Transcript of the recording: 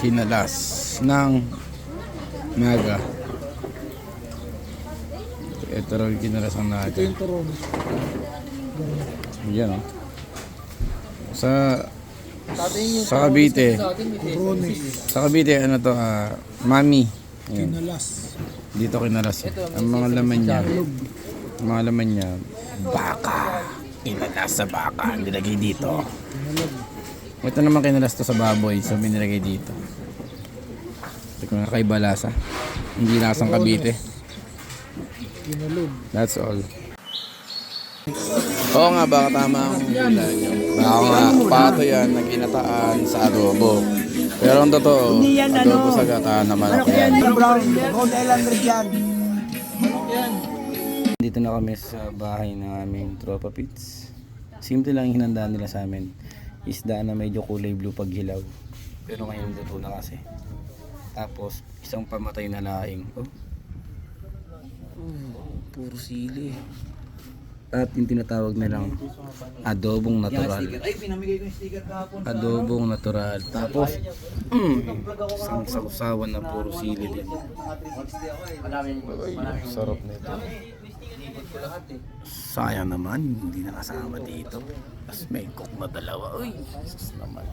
kinalas ng naga. Ito raw yung kinalas ng naga. Ito yung turon. Yan oh. Sa sa Cavite, sa Turones. sa Cavite ano to, ah, mami. Kinalas. Dito kinalas. eh. Ang mga laman niya, ang mga laman niya, baka. Kinalas sa baka, nilagay dito. Ito naman kinalas to sa baboy, so binilagay dito. Ito kung kakaiba lasa. Hindi lasang Cavite. Kinalog. That's all. Oo nga, baka tama ang bilan nyo. Baka nga, pato yan na ginataan sa adobo. Pero ang totoo, adobo sa gataan naman ako yan. Brown. Rhode Island Red yan. Dito na kami sa bahay ng aming tropa pits. Simple lang yung hinandaan nila sa amin. Isda na medyo kulay blue pag hilaw. Pero ngayon luto na kasi. Tapos, isang pamatay na laing. Oh. Oh, puro sili. At yung tinatawag nilang adobong natural. Ay, pinamigay ko yung sticker kahapon. Adobong natural. Tapos, mm, isang sausawan na puro sili din. Maraming, Ay, sarap nito. Sayang naman, hindi nakasama dito. Tapos may cook na dalawa. Uy, sus naman.